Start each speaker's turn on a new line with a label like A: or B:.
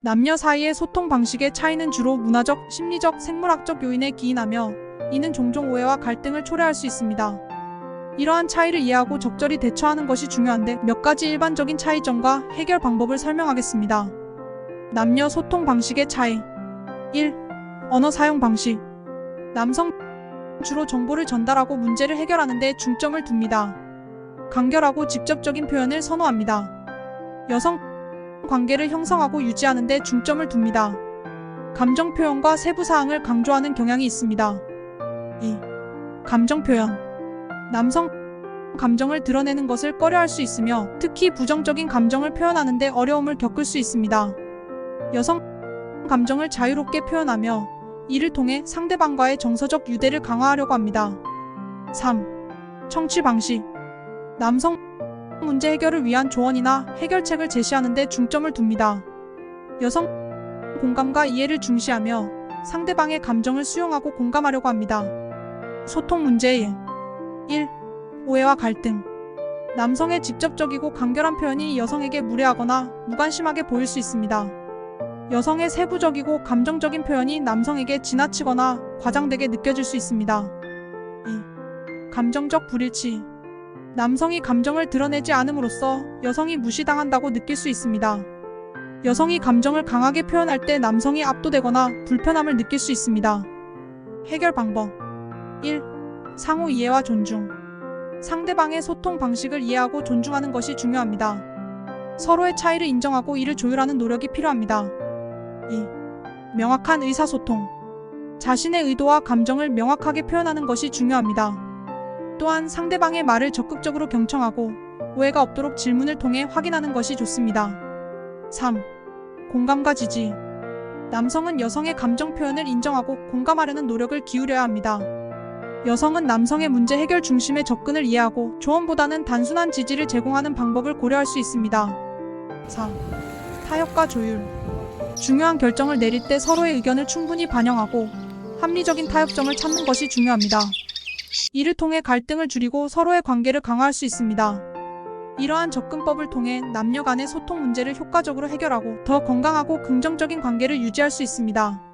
A: 남녀 사이의 소통 방식의 차이는 주로 문화적, 심리적, 생물학적 요인에 기인하며 이는 종종 오해와 갈등을 초래할 수 있습니다. 이러한 차이를 이해하고 적절히 대처하는 것이 중요한데 몇 가지 일반적인 차이점과 해결 방법을 설명하겠습니다. 남녀 소통 방식의 차이 1. 언어 사용 방식 남성 주로 정보를 전달하고 문제를 해결하는 데 중점을 둡니다. 간결하고 직접적인 표현을 선호합니다. 여성 관계를 형성하고 유지하는 데 중점을 둡니다. 감정 표현과 세부 사항을 강조하는 경향이 있습니다. 2. 감정 표현 남성 감정을 드러내는 것을 꺼려할 수 있으며 특히 부정적인 감정을 표현하는 데 어려움을 겪을 수 있습니다. 여성 감정을 자유롭게 표현하며 이를 통해 상대방과의 정서적 유대를 강화하려고 합니다. 3. 청취 방식 남성 문제 해결을 위한 조언이나 해결책을 제시하는 데 중점을 둡니다. 여성 공감과 이해를 중시하며 상대방의 감정을 수용하고 공감하려고 합니다. 소통 문제 1. 오해와 갈등 남성의 직접적이고 간결한 표현이 여성에게 무례하거나 무관심하게 보일 수 있습니다. 여성의 세부적이고 감정적인 표현이 남성에게 지나치거나 과장되게 느껴질 수 있습니다. 2. 감정적 불일치 남성이 감정을 드러내지 않음으로써 여성이 무시당한다고 느낄 수 있습니다. 여성이 감정을 강하게 표현할 때 남성이 압도되거나 불편함을 느낄 수 있습니다. 해결 방법 1. 상호 이해와 존중 상대방의 소통 방식을 이해하고 존중하는 것이 중요합니다. 서로의 차이를 인정하고 이를 조율하는 노력이 필요합니다. 2. 명확한 의사소통 자신의 의도와 감정을 명확하게 표현하는 것이 중요합니다. 또한 상대방의 말을 적극적으로 경청하고 오해가 없도록 질문을 통해 확인하는 것이 좋습니다. 3. 공감과 지지. 남성은 여성의 감정 표현을 인정하고 공감하려는 노력을 기울여야 합니다. 여성은 남성의 문제 해결 중심의 접근을 이해하고 조언보다는 단순한 지지를 제공하는 방법을 고려할 수 있습니다. 4. 타협과 조율. 중요한 결정을 내릴 때 서로의 의견을 충분히 반영하고 합리적인 타협점을 찾는 것이 중요합니다. 이를 통해 갈등을 줄이고 서로의 관계를 강화할 수 있습니다. 이러한 접근법을 통해 남녀 간의 소통 문제를 효과적으로 해결하고 더 건강하고 긍정적인 관계를 유지할 수 있습니다.